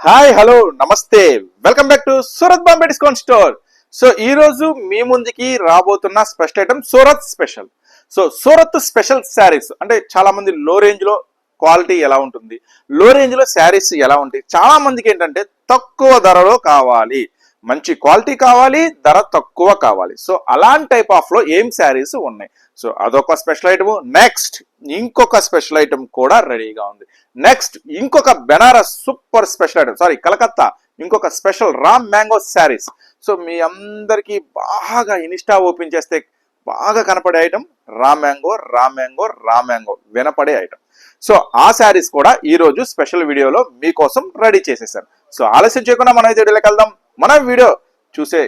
Hi hello నమస్తే. Welcome back to Surat Bombay discount store. So ఈ రోజు మీ ముందుకి రాబోతున్న special item Surat special. So Surat special saris అంటే చాలా మంది లో రేంజ్లో క్వాలిటీ ఎలా ఉంటుంది లో రేంజ్లో శారీస్ ఎలా ఉంటాయి చాలా మందికి ఏంటంటే తక్కువ ధరలో కావాలి. మంచి క్వాలిటీ కావాలి ధర తక్కువ కావాలి. సో అలాంటి టైప్ ఆఫ్లో ఏం శారీస్ ఉన్నాయి. సో అదొక స్పెషల్ ఐటమ్ నెక్స్ట్ ఇంకొక స్పెషల్ ఐటమ్ కూడా రెడీగా ఉంది. నెక్స్ట్ ఇంకొక Banaras super special item sorry Calcutta ఇంకొక special raw mango saris so మీ అందరికీ బాగా ఇన్స్టా ఓపెన్ చేస్తే బాగా కనపడే item raw mango raw mango raw mango వినపడే ఐటమ్ సో ఆ శారీస్ కూడా ఈరోజు స్పెషల్ వీడియోలో మీకోసం రెడీ చేసేసాను. సో ఆలస్యం చేయకుండా మనం అయితే వీడియోకి వెళ్దాం. మన వీడియో చూసే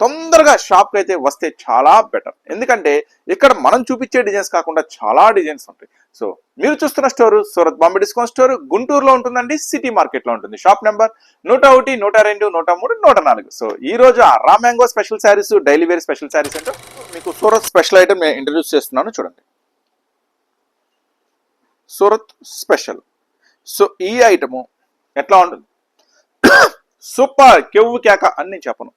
తొందరగా షాప్కి అయితే వస్తే చాలా బెటర్ ఎందుకంటే ఇక్కడ మనం చూపించే డిజైన్స్ కాకుండా చాలా డిజైన్స్ ఉంటాయి. సో మీరు చూస్తున్న store Surat Bombay discount store గుంటూరులో ఉంటుందండి సిటీ మార్కెట్లో ఉంటుంది. షాప్ నెంబర్ నూట ఒకటి నూట రెండు నూట మూడు నూట నాలుగు. సో ఈ రోజు ఆ raw mango special saris daily wear special saris అంటే మీకు సూరత్ స్పెషల్ ఐటమ్ నేను ఇంట్రడ్యూస్ చేస్తున్నాను చూడండి. సూరత్ స్పెషల్ సో ఈ ఐటము ఎట్లా ఉంటుంది? సూపర్ కెవ్వు కేక అని నేను చెప్పను.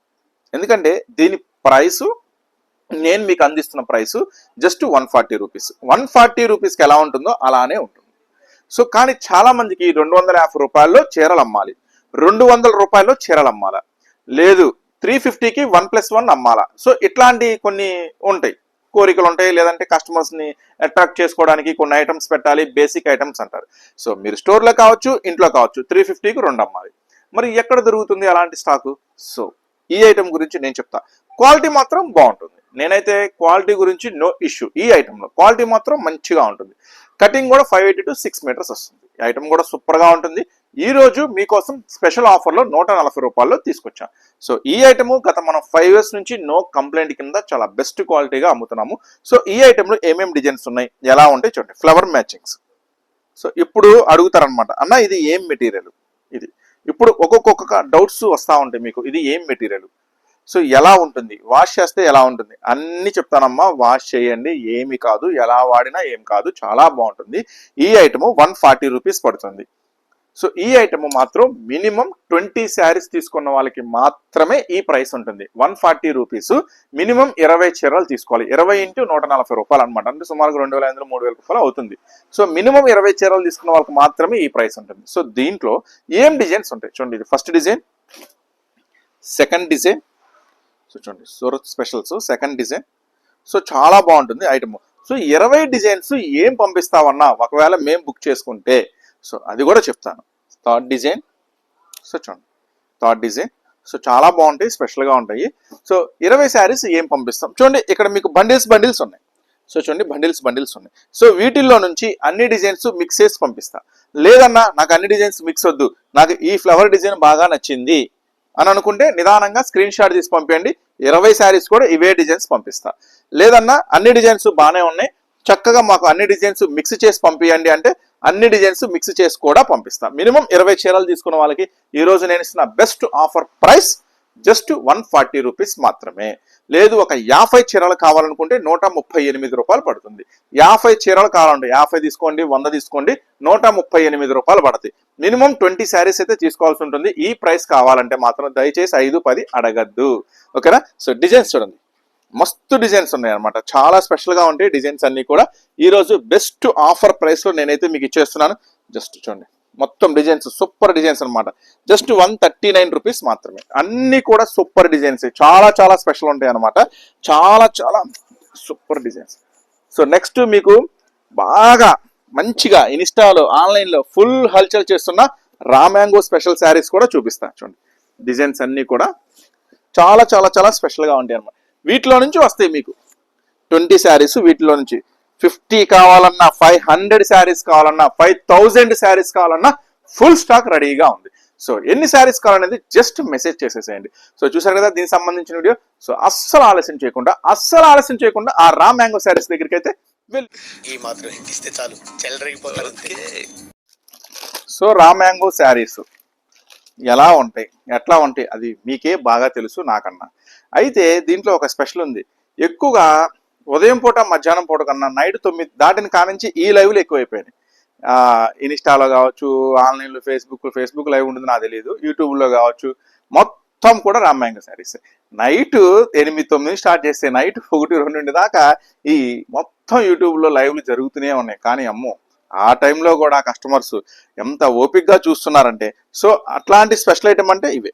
ఎందుకంటే దీని ప్రైస్ నేను మీకు అందిస్తున్న price just one forty rupees. One forty రూపీస్కి ఎలా ఉంటుందో అలానే ఉంటుంది. సో కానీ చాలా మందికి రెండు వందల యాభై రూపాయల్లో చీరలు అమ్మాలి. రెండు వందల రూపాయల్లో చీరలు అమ్మాలా. లేదు త్రీ ఫిఫ్టీకి వన్ ప్లస్ వన్ అమ్మాలా. సో ఇట్లాంటి కొన్ని ఉంటాయి. కోరికలు ఉంటాయి లేదంటే కస్టమర్స్ని అట్రాక్ట్ చేసుకోవడానికి కొన్ని ఐటమ్స్ పెట్టాలి బేసిక్ ఐటమ్స్ అంటారు. సో మీరు స్టోర్లో కావచ్చు ఇంట్లో కావచ్చు త్రీ ఫిఫ్టీకి రెండు అమ్మాలి. మరి ఎక్కడ దొరుకుతుంది అలాంటి స్టాకు సో ఈ ఐటమ్ గురించి నేను చెప్తా. క్వాలిటీ మాత్రం బాగుంటుంది. నేనైతే క్వాలిటీ గురించి నో ఇష్యూ ఈ ఐటెంలో క్వాలిటీ మాత్రం మంచిగా ఉంటుంది. కటింగ్ కూడా five eighty to six meters వస్తుంది. ఈ ఐటమ్ కూడా సూపర్గా ఉంటుంది. ఈరోజు మీకోసం స్పెషల్ ఆఫర్లో నూట నలభై రూపాయల్లో తీసుకొచ్చాను సో ఈ ఐటమ్ గత మనం ఫైవ్ ఇయర్స్ నుంచి నో కంప్లైంట్ కింద చాలా బెస్ట్ క్వాలిటీగా అమ్ముతున్నాము. సో ఈ ఐటెంలో ఏమేమి డిజైన్స్ ఉన్నాయి? ఎలా ఉంటాయి? చూడండి. ఫ్లవర్ మ్యాచింగ్స్ సో ఇప్పుడు అడుగుతారనమాట అన్న ఇది ఏం మెటీరియల్ ఇది ఇప్పుడు ఒక్కొక్క డౌట్స్ వస్తూ ఉంటాయి మీకు. ఇది ఏం మెటీరియల్ సో ఎలా ఉంటుంది? వాష్ చేస్తే ఎలా ఉంటుంది? అన్ని చెప్తానమ్మా వాష్ చేయండి ఏమి కాదు ఎలా వాడినా ఏం కాదు చాలా బాగుంటుంది. ఈ ఐటమ్ వన్ ఫార్టీ రూపీస్ పడుతుంది. సో ఈ ఐటమ్ మాత్రం మినిమం ట్వంటీ శారీస్ తీసుకున్న వాళ్ళకి మాత్రమే ఈ ప్రైస్ ఉంటుంది. One forty rupees. మినిమం ఇరవై చీరలు తీసుకోవాలి. ఇరవై ఇంటూ నూట నలభై రూపాయలు అనమాట అంటే సుమారు రెండు వేల ఐదు మూడు వేల రూపాయలు అవుతుంది. సో మినిమం ఇరవై చీరలు తీసుకున్న వాళ్ళకి మాత్రమే ఈ ప్రైస్ ఉంటుంది. సో దీంట్లో ఏం డిజైన్స్ ఉంటాయి? చూడండి ఇది first design second design. So చూడండి Surat specials second design. So చాలా బాగుంటుంది ఐటమ్. సో ఇరవై డిజైన్స్ ఏం పంపిస్తావన్నా ఒకవేళ మేము బుక్ చేసుకుంటే సో అది కూడా చెప్తాను. థాట్ డిజైన్ సో చూడండి. థాట్ డిజైన్ సో చాలా బాగుంటాయి స్పెషల్గా ఉంటాయి. సో ఇరవై శారీస్ ఏం పంపిస్తాం? చూడండి ఇక్కడ మీకు బండిల్స్ బండిల్స్ ఉన్నాయి. సో చూడండి బండిల్స్ బండిల్స్ ఉన్నాయి. సో వీటిల్లో నుంచి అన్ని డిజైన్స్ మిక్స్ చేసి పంపిస్తా. లేదన్నా నాకు అన్ని డిజైన్స్ మిక్స్ వద్దు. నాకు ఈ ఫ్లవర్ డిజైన్ బాగా నచ్చింది అని అనుకుంటే నిదానంగా స్క్రీన్ షాట్ తీసి పంపించండి ఇరవై శారీస్ కూడా ఇవే డిజైన్స్ పంపిస్తా. లేదన్నా అన్ని డిజైన్స్ బాగానే ఉన్నాయి. చక్కగా మాకు అన్ని డిజైన్స్ మిక్స్ చేసి పంపించండి అంటే అన్ని డిజైన్స్ మిక్స్ చేసి కూడా పంపిస్తాను మినిమం ఇరవై చీరలు తీసుకున్న వాళ్ళకి ఈ రోజు నేను ఇస్తున్న best offer price just one forty rupees మాత్రమే. లేదు ఒక యాభై చీరలు కావాలనుకుంటే నూట ముప్పై ఎనిమిది రూపాయలు పడుతుంది. యాభై చీరలు కావాలండి యాభై తీసుకోండి వంద తీసుకోండి నూట ముప్పై ఎనిమిది రూపాయలు పడుతుంది మినిమం ట్వంటీ శారీస్ అయితే తీసుకోవాల్సి ఉంటుంది. ఈ ప్రైస్ కావాలంటే మాత్రం దయచేసి ఐదు పది అడగద్దు. ఓకేనా? సో డిజైన్స్ చూడండి. మస్తు డిజైన్స్ ఉన్నాయి అనమాట చాలా స్పెషల్గా ఉంటాయి డిజైన్స్ అన్నీ కూడా ఈరోజు బెస్ట్ ఆఫర్ ప్రైస్లో నేనైతే మీకు ఇచ్చేస్తున్నాను. జస్ట్ చూడండి. మొత్తం డిజైన్స్ సూపర్ డిజైన్స్ అనమాట just one thirty nine rupees మాత్రమే. అన్ని కూడా సూపర్ డిజైన్స్. చాలా చాలా స్పెషల్ ఉంటాయి అనమాట చాలా చాలా సూపర్ డిజైన్స్. సో నెక్స్ట్ మీకు బాగా మంచిగా ఇన్స్టాలో ఆన్లైన్లో ఫుల్ హల్చల్ చేస్తున్న రామ్యాంగో స్పెషల్ శారీస్ కూడా చూపిస్తాను చూడండి. డిజైన్స్ అన్నీ కూడా చాలా చాలా చాలా స్పెషల్గా ఉంటాయి అనమాట వీటిలో నుంచి వస్తాయి మీకు. ట్వంటీ శారీస్ వీటిలో నుంచి. ఫిఫ్టీ కావాలన్నా ఫైవ్ హండ్రెడ్ శారీస్ కావాలన్నా ఫైవ్ థౌజండ్ శారీస్ కావాలన్నా ఫుల్ స్టాక్ రెడీగా ఉంది. సో ఎన్ని శారీస్ కావాలనేది జస్ట్ మెసేజ్ చేసేసేయండి. సో చూసారు కదా దీనికి సంబంధించిన వీడియో. సో అస్సలు ఆలస్యం చేయకుండా అస్సలు ఆలస్యం చేయకుండా ఆ రామ్ మ్యాంగో శారీస్ దగ్గరికి అయితే ఈ మాత్రం ఇస్తే చాలు. సో రా మ్యాంగో శారీస్ ఎలా ఉంటాయి? ఎట్లా ఉంటాయి? అది మీకే బాగా తెలుసు నాకన్నా. అయితే దీంట్లో ఒక స్పెషల్ ఉంది. ఎక్కువగా ఉదయం పూట మధ్యాహ్నం పూట కన్నా నైట్ తొమ్మిది దాటిన కానుంచి ఈ లైవ్లు ఎక్కువైపోయినాయి. ఇన్స్టాలో కావచ్చు ఆన్లైన్లో ఫేస్బుక్ ఫేస్బుక్ లైవ్ ఉంటుంది నాకు తెలియదు యూట్యూబ్లో కావచ్చు మొత్తం కూడా రామాయంగ శారీస్ నైట్ ఎనిమిది తొమ్మిది స్టార్ట్ చేస్తే నైట్ ఒకటి రెండు దాకా ఈ మొత్తం యూట్యూబ్లో లైవ్లు జరుగుతూనే ఉన్నాయి. కానీ అమ్మో ఆ టైంలో కూడా కస్టమర్స్ ఎంత ఓపిక్గా చూస్తున్నారంటే సో అట్లాంటి స్పెషల్ ఐటమ్ అంటే ఇవే.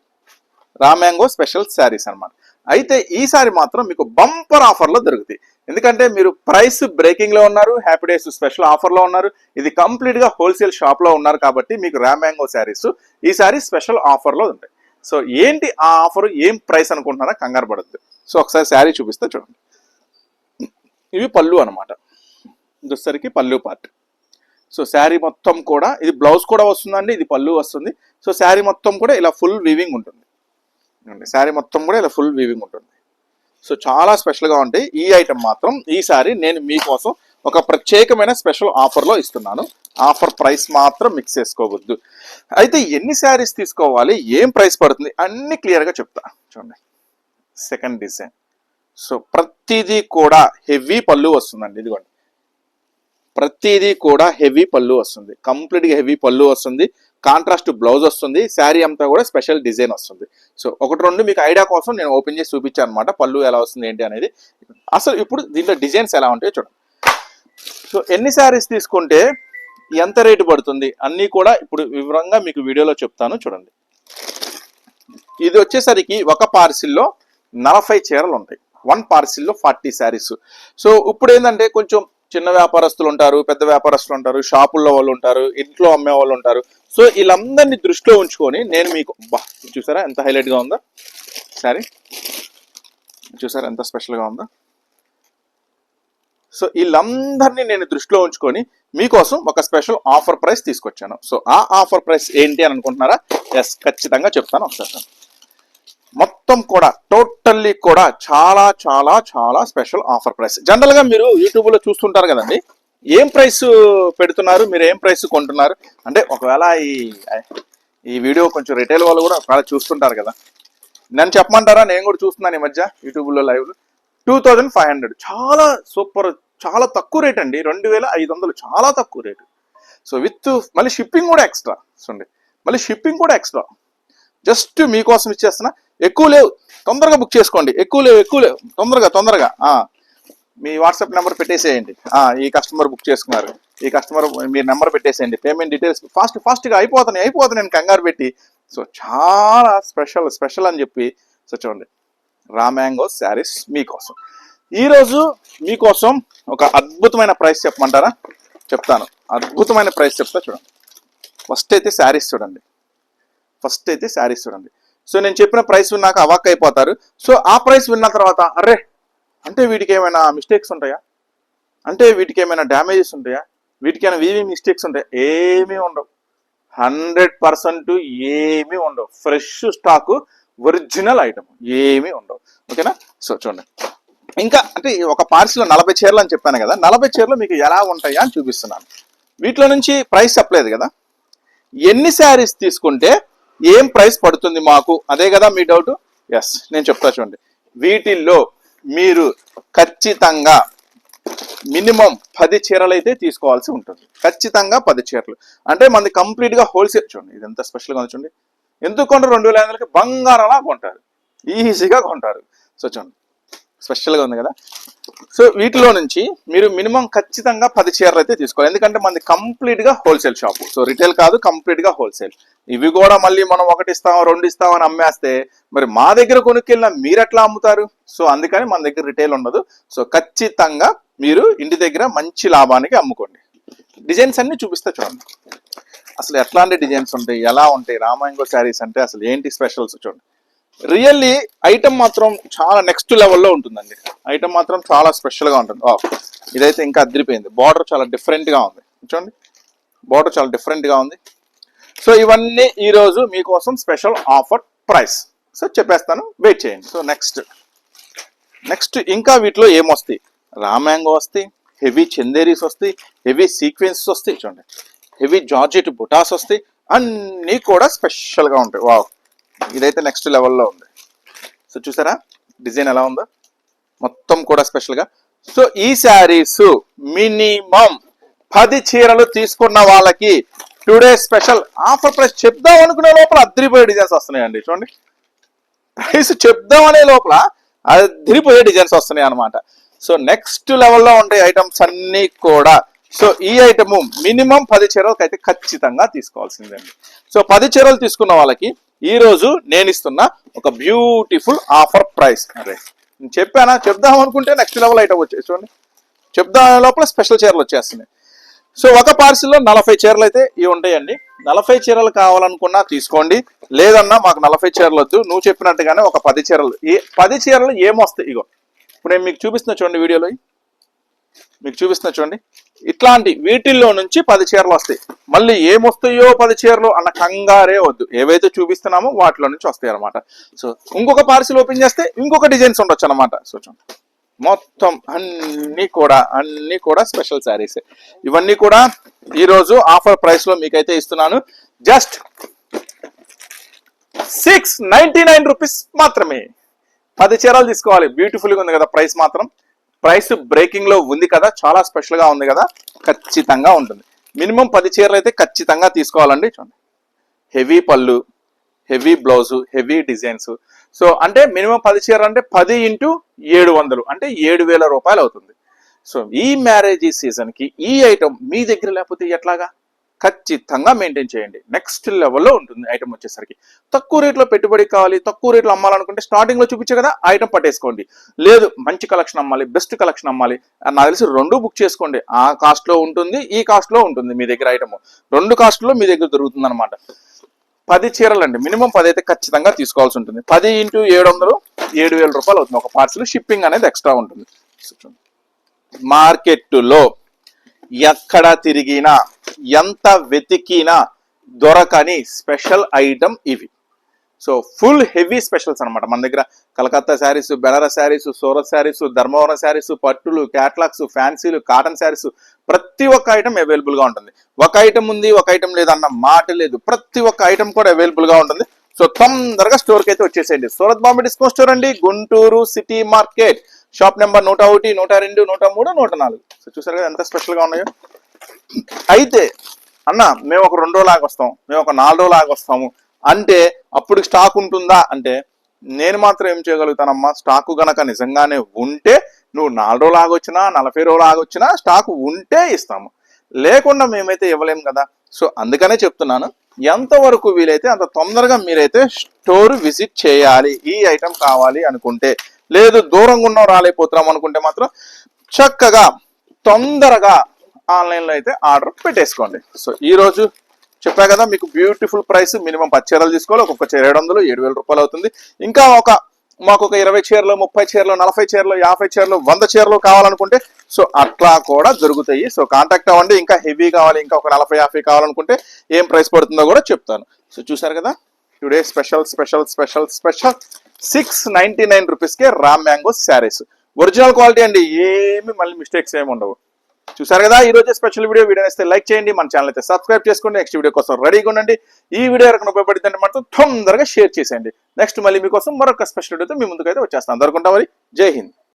రామ్యాంగో స్పెషల్ శారీస్ అన్నమాట. అయితే ఈసారి మాత్రం మీకు బంపర్ ఆఫర్లో దొరుకుతాయి. ఎందుకంటే మీరు ప్రైస్ బ్రేకింగ్లో ఉన్నారు హ్యాపీ డేస్ స్పెషల్ ఆఫర్లో ఉన్నారు ఇది కంప్లీట్గా హోల్సేల్ షాప్లో ఉన్నారు కాబట్టి మీకు ర్యామ్యాంగో శారీస్ ఈసారి స్పెషల్ ఆఫర్లో ఉంటాయి. సో ఏంటి ఆ ఆఫర్ ఏం ప్రైస్ అనుకుంటున్నారా కంగారు పడద్దు. సో ఒకసారి శారీ చూపిస్తే చూడండి. ఇవి పళ్ళు అనమాట వచ్చేసరికి పళ్ళు పార్ట్. సో శారీ మొత్తం కూడా ఇది బ్లౌజ్ కూడా వస్తుందండి ఇది పళ్ళు వస్తుంది. సో శారీ మొత్తం కూడా ఇలా ఫుల్ వీవింగ్ ఉంటుంది. శారీ మొత్తం కూడా ఇలా ఫుల్ వీవింగ్ ఉంటుంది. సో చాలా స్పెషల్గా ఉంటాయి ఈ ఐటమ్ మాత్రం ఈసారి నేను మీకోసం ఒక ప్రత్యేకమైన స్పెషల్ ఆఫర్లో ఇస్తున్నాను. ఆఫర్ ప్రైస్ మాత్రం మిక్స్ చేసుకోవద్దు. అయితే ఎన్ని శారీస్ తీసుకోవాలి? ఏం ప్రైస్ పడుతుంది? అన్ని క్లియర్గా చెప్తా. చూడండి. సెకండ్ డిజైన్ సో ప్రతిదీ కూడా హెవీ పళ్ళు వస్తుందండి. ఇదిగోండి. ప్రతిదీ కూడా హెవీ పళ్ళు వస్తుంది. కంప్లీట్గా హెవీ పళ్ళు వస్తుంది. కాంట్రాస్ట్ బ్లౌజ్ వస్తుంది శారీ అంతా కూడా స్పెషల్ డిజైన్ వస్తుంది. సో ఒకటి రెండు మీకు ఐడియా కోసం నేను ఓపెన్ చేసి చూపించాను అనమాట పళ్ళు ఎలా వస్తుంది ఏంటి అనేది. అసలు ఇప్పుడు దీంట్లో డిజైన్స్ ఎలా ఉంటాయో చూడండి. సో ఎన్ని శారీస్ తీసుకుంటే ఎంత రేటు పడుతుంది? అన్నీ కూడా ఇప్పుడు వివరంగా మీకు వీడియోలో చెప్తాను చూడండి. ఇది వచ్చేసరికి ఒక పార్సిల్లో నలభై చీరలు ఉంటాయి. వన్ పార్సిల్లో ఫార్టీ శారీస్. సో ఇప్పుడు ఏంటంటే కొంచెం చిన్న వ్యాపారస్తులు ఉంటారు పెద్ద వ్యాపారస్తులు ఉంటారు షాపుల్లో వాళ్ళు ఉంటారు ఇంట్లో అమ్మే వాళ్ళు ఉంటారు. సో వీళ్ళందరినీ దృష్టిలో ఉంచుకొని నేను మీకు బా చూసారా ఎంత హైలైట్గా ఉందో? సారీ చూసారా ఎంత స్పెషల్గా ఉందో? సో వీళ్ళందరినీ నేను దృష్టిలో ఉంచుకొని మీకోసం ఒక స్పెషల్ ఆఫర్ ప్రైస్ తీసుకొచ్చాను. సో ఆ ఆఫర్ ప్రైస్ ఏంటి అని అనుకుంటున్నారా? ఎస్ ఖచ్చితంగా చెప్తాను ఒకసారి. మొత్తం కూడా టోటల్లీ కూడా చాలా చాలా చాలా స్పెషల్ ఆఫర్ ప్రైస్. జనరల్గా మీరు యూట్యూబ్లో చూస్తుంటారు కదండి ఏం ప్రైస్ పెడుతున్నారు మీరు ఏం ప్రైస్ కొంటున్నారు? అంటే ఒకవేళ ఈ ఈ వీడియో కొంచెం రిటైల్ వాళ్ళు కూడా ఒకవేళ చూస్తుంటారు కదా నన్ను చెప్పమంటారా? నేను కూడా చూస్తున్నాను ఈ మధ్య యూట్యూబ్లో live two thousand five hundred. చాలా సూపర్ చాలా తక్కువ రేట్ అండి. రెండు వేల ఐదు వందలు. చాలా తక్కువ రేటు. సో విత్ మళ్ళీ షిప్పింగ్ కూడా ఎక్స్ట్రా. చూడండి. మళ్ళీ షిప్పింగ్ కూడా ఎక్స్ట్రా. జస్ట్ మీకోసం ఇచ్చేస్తున్నా. ఎక్కువ లేవు. తొందరగా బుక్ చేసుకోండి. ఎక్కువ లేవు ఎక్కువ లేవు. తొందరగా తొందరగా. మీ వాట్సాప్ నెంబర్ పెట్టేసేయండి. ఈ కస్టమర్ బుక్ చేసుకున్నారు. ఈ కస్టమర్ మీరు నెంబర్ పెట్టేసేయండి. పేమెంట్ డీటెయిల్స్ ఫాస్ట్ ఫాస్ట్గా అయిపోతున్నాయి అయిపోతున్నాయి. నేను కంగారు పెట్టి. సో చాలా స్పెషల్ స్పెషల్ అని చెప్పి. సో చూడండి. రామ్యాంగో శారీస్ మీకోసం. ఈరోజు మీకోసం ఒక అద్భుతమైన ప్రైస్ చెప్పమంటారా? చెప్తాను. అద్భుతమైన ప్రైస్ చెప్తా చూడండి. ఫస్ట్ అయితే శారీస్ చూడండి. ఫస్ట్ అయితే శారీస్ చూడండి. సో నేను చెప్పిన ప్రైస్ విన్నాక అవాక్ అయిపోతారు. సో ఆ ప్రైస్ విన్న తర్వాత అరే అంటే వీటికి ఏమైనా మిస్టేక్స్ ఉంటాయా? అంటే వీటికి ఏమైనా డ్యామేజెస్ ఉంటాయా? వీటికైనా ఏమైనా మిస్టేక్స్ ఉంటాయా? ఏమీ ఉండవు. హండ్రెడ్ పర్సెంట్ ఏమీ ఉండవు. ఫ్రెష్ స్టాకు ఒరిజినల్ ఐటమ్ ఏమీ ఉండవు. ఓకేనా? సో చూడండి. ఇంకా అంటే ఒక పార్సిల్ నలభై చీరలు అని చెప్పాను కదా నలభై చీరలు మీకు ఎలా ఉంటాయా అని చూపిస్తున్నాను. వీటిలో నుంచి ప్రైస్ చెప్పలేదు కదా. ఎన్ని శారీస్ తీసుకుంటే ఏం ప్రైస్ పడుతుంది మాకు? అదే కదా మీ డౌట్? ఎస్ నేను చెప్తా చూడండి. వీటిల్లో మీరు ఖచ్చితంగా మినిమం పది చీరలు అయితే తీసుకోవాల్సి ఉంటుంది. ఖచ్చితంగా పది చీరలు. అంటే మనది కంప్లీట్గా హోల్సేల్ చూడండి ఇది ఎంత స్పెషల్గా ఉంది చూడండి. ఎందుకు కొంటారు? రెండు వేల ఐదు వందలకి బంగారంలా కొంటారు. ఈజీగా కొంటారు. సో చూడండి. స్పెషల్గా ఉంది కదా. సో వీటిలో నుంచి మీరు మినిమం ఖచ్చితంగా పది చీరలు అయితే తీసుకోవాలి. ఎందుకంటే మనది కంప్లీట్గా హోల్సేల్ షాపు. సో రిటైల్ కాదు కంప్లీట్గా హోల్సేల్. ఇవి కూడా మళ్ళీ మనం ఒకటి ఇస్తాం రెండు ఇస్తాం అని అమ్మేస్తే మరి మా దగ్గర కొనుక్కెళ్ళినా మీరు ఎట్లా అమ్ముతారు? సో అందుకని మన దగ్గర రిటైల్ ఉండదు. సో ఖచ్చితంగా మీరు ఇంటి దగ్గర మంచి లాభానికి అమ్ముకోండి. డిజైన్స్ అన్నీ చూపిస్తే చూడండి. అసలు ఎట్లాంటి డిజైన్స్ ఉంటాయి? ఎలా ఉంటాయి? రామాయంగో శారీస్ అంటే అసలు ఏంటి స్పెషల్స్ చూడండి. రియల్లీ ఐటమ్ మాత్రం చాలా నెక్స్ట్ లెవెల్లో ఉంటుందండి. ఐటమ్ మాత్రం చాలా స్పెషల్గా ఉంటుంది. ఓ ఇదైతే ఇంకా అదిరిపోయింది. బార్డర్ చాలా డిఫరెంట్గా ఉంది. చూడండి. బార్డర్ చాలా డిఫరెంట్గా ఉంది. సో ఇవన్నీ ఈరోజు మీకోసం స్పెషల్ ఆఫర్ ప్రైస్ సో చెప్పేస్తాను. వెయిట్ చేయండి. సో నెక్స్ట్ నెక్స్ట్ ఇంకా వీటిలో ఏమొస్తాయి? రామ్యాంగో వస్తాయి హెవీ చందేరీస్ వస్తాయి హెవీ సీక్వెన్స్ వస్తాయి. చూడండి. హెవీ జార్జెట్ బుటాస్ వస్తాయి. అన్నీ కూడా స్పెషల్గా ఉంటాయి. వావ్ ఇదైతే నెక్స్ట్ లెవెల్లో ఉంది. సో చూసారా? డిజైన్ ఎలా ఉందో? మొత్తం కూడా స్పెషల్గా సో ఈ శారీస్ మినిమం పది చీరలు తీసుకున్న వాళ్ళకి టుడే స్పెషల్ ఆఫర్ ప్రైస్ చెప్దాం అనుకునే లోపల అద్దరిపోయే డిజైన్స్ వస్తున్నాయండి. చూడండి. ప్రైస్ చెప్దాం అనే లోపల అద్దరిపోయే డిజైన్స్ వస్తున్నాయి అనమాట సో నెక్స్ట్ లెవెల్లో ఉండే ఐటమ్స్ అన్నీ కూడా. సో ఈ ఐటమ్ మినిమం పది చీరలకు అయితే ఖచ్చితంగా తీసుకోవాల్సిందండి సో పది చీరలు తీసుకున్న వాళ్ళకి ఈ రోజు నేను ఇస్తున్న ఒక బ్యూటిఫుల్ ఆఫర్ ప్రైస్ అరే నేను చెప్పానా? చెప్దాం అనుకుంటే నెక్స్ట్ లెవెల్ ఐటమ్ వచ్చేసి చూడండి. చెప్దాం లోపల స్పెషల్ చీరలు వచ్చేస్తున్నాయి. సో ఒక పార్సిల్లో నలభై చీరలు అయితే ఇవి ఉంటాయండి. నలభై చీరలు కావాలనుకున్నా తీసుకోండి. లేదన్నా మాకు నలభై చీరలు వద్దు. నువ్వు చెప్పినట్టుగానే ఒక పది చీరలు. ఏ పది చీరలు ఏమొస్తాయి? ఇగో. ఇప్పుడు నేను మీకు చూపిస్తున్నా చూడండి వీడియోలో. మీకు చూపిస్తున్నా చూడండి. ఇట్లాంటి వీటిల్లో నుంచి పది చీరలు వస్తాయి. మళ్ళీ ఏమొస్తాయో పది చీరలు అన్న కంగారే వద్దు. ఏవైతే చూపిస్తున్నామో వాటిలో నుంచి వస్తాయి అనమాట సో ఇంకొక పార్సిల్ ఓపెన్ చేస్తే ఇంకొక డిజైన్స్ ఉండొచ్చు అనమాట సో మొత్తం అన్నీ కూడా అన్నీ కూడా స్పెషల్ శారీసే. ఇవన్నీ కూడా ఈరోజు ఆఫర్ ప్రైస్లో మీకైతే ఇస్తున్నాను. Just six ninety nine rupees మాత్రమే. పది చీరలు తీసుకోవాలి. బ్యూటిఫుల్గా ఉంది కదా ప్రైస్ మాత్రం. ప్రైస్ బ్రేకింగ్లో ఉంది కదా చాలా స్పెషల్గా ఉంది కదా ఖచ్చితంగా ఉంటుంది. మినిమం పది చీరలు అయితే ఖచ్చితంగా తీసుకోవాలండి. చూడండి. హెవీ పళ్ళు heavy blouse heavy designs. So అంటే మినిమం పది చీరలు అంటే పది ఇంటూ ఏడు వందలు అంటే ఏడు వేల రూపాయలు అవుతుంది. సో ఈ మ్యారేజ్ సీజన్కి ఈ ఐటమ్ మీ దగ్గర లేకపోతే ఎట్లాగా? ఖచ్చితంగా మెయింటైన్ చేయండి. నెక్స్ట్ లెవెల్లో ఉంటుంది ఐటమ్ వచ్చేసరికి. తక్కువ రేట్లో పెట్టుబడి కావాలి తక్కువ రేట్లో అమ్మాలనుకుంటే స్టార్టింగ్లో చూపించే కదా ఐటమ్ పట్టేసుకోండి. లేదు మంచి కలెక్షన్ అమ్మాలి బెస్ట్ కలెక్షన్ అమ్మాలి. అని నాకు తెలిసి రెండు బుక్ చేసుకోండి. ఆ కాస్ట్లో ఉంటుంది ఈ కాస్ట్లో ఉంటుంది మీ దగ్గర ఐటమ్ రెండు కాస్ట్లో మీ దగ్గర దొరుకుతుంది అనమాట పది చీరలు అండి మినిమం పది అయితే ఖచ్చితంగా తీసుకోవాల్సి ఉంటుంది. పది ఇంటూ ఏడు వందలు ఏడు వేల రూపాయలు అవుతుంది. ఒక పార్సల్ షిప్పింగ్ అనేది ఎక్స్ట్రా ఉంటుంది. మార్కెట్లో ఎక్కడ తిరిగినా ఎంత వెతికినా దొరకని స్పెషల్ ఐటమ్ ఇవి. సో ఫుల్ హెవీ స్పెషల్స్ అన్నమాట. మన దగ్గర కలకత్తా శారీస్ బెనారస్ శారీస్ సూరత్ శారీస్ ధర్మవరం శారీస్ పట్టులు క్యాట్లాగ్స్ ఫ్యాన్సీలు కాటన్ శారీస్ ప్రతి ఒక్క ఐటమ్ అవైలబుల్గా ఉంటుంది. ఒక ఐటమ్ ఉంది ఒక ఐటమ్ లేదన్న మాట లేదు. ప్రతి ఒక్క ఐటమ్ కూడా అవైలబుల్గా ఉంటుంది. సో తొందరగా స్టోర్కి అయితే వచ్చేసేయండి. సూరత్ బాంబే డిస్కౌంట్ స్టోర్ అండి. Guntur city market. Shop number నూట ఒకటి నూట రెండు నూట మూడు నూట నాలుగు. సో చూసారు కదా ఎంత స్పెషల్గా ఉన్నాయో? అయితే అన్న మేము ఒక రెండు రోజులాగా వస్తాం మేము ఒక నాలుగు రోజులాగా వస్తాము అంటే అప్పుడు స్టాక్ ఉంటుందా? అంటే నేను మాత్రం ఏం చేయగలుగుతానమ్మా? స్టాక్ గనక నిజంగానే ఉంటే నువ్వు నాలుగు రోజులు ఆగొచ్చినా నలభై రోజులు ఆగొచ్చినా స్టాక్ ఉంటే ఇస్తాము. లేకుండా మేమైతే ఇవ్వలేము కదా. సో అందుకనే చెప్తున్నాను ఎంతవరకు వీలైతే అంత తొందరగా మీరైతే స్టోర్ విజిట్ చేయాలి. ఈ ఐటెం కావాలి అనుకుంటే లేదు దూరంగా ఉన్నాం రాలేకపోతున్నాం అనుకుంటే మాత్రం చక్కగా తొందరగా ఆన్లైన్లో అయితే ఆర్డర్ పెట్టేసుకోండి. సో ఈరోజు చెప్పా కదా మీకు బ్యూటిఫుల్ ప్రైస్ మినిమం పది చీరలు తీసుకోవాలి. ఒక్కొక్క చీర ఏడు వందలు ఏడు వేల రూపాయలు అవుతుంది. ఇంకా ఒక మాకు ఒక ఇరవై చీరలు ముప్పై చీరలు నలభై చీరలు యాభై చీరలు వంద చీరలు కావాలనుకుంటే సో అట్లా కూడా దొరుకుతాయి. సో కాంటాక్ట్ అవ్వండి. ఇంకా హెవీ కావాలి ఇంకా ఒక నలభై యాభై కావాలనుకుంటే ఏం ప్రైస్ పడుతుందో కూడా చెప్తాను. సో చూసారు కదా today special special special special six ninety nine రూపీస్కే raw mango saris original quality అండి ఏమి మళ్ళీ మిస్టేక్స్ ఏమి ఉండవు. చూసారు కదా? ఈ రోజు స్పెషల్ వీడియో వీడియో నేస్తే లైక్ చేయండి మన ఛానల్ అయితే సబ్స్క్రైబ్ చేసుకోండి నెక్స్ట్ వీడియో కోసం రెడీగా ఉండండి. ఈ వీడియో ఎవరికి ఉపయోగపడిందంటే మాత్రం తొందరగా షేర్ చేసేయండి. నెక్స్ట్ మళ్ళీ మీకోసం మరొక స్పెషల్ వీడియోతో మీ ముందుకైతే వచ్చేస్తాను. అందరుకుంటాం మరి. జై హింద్.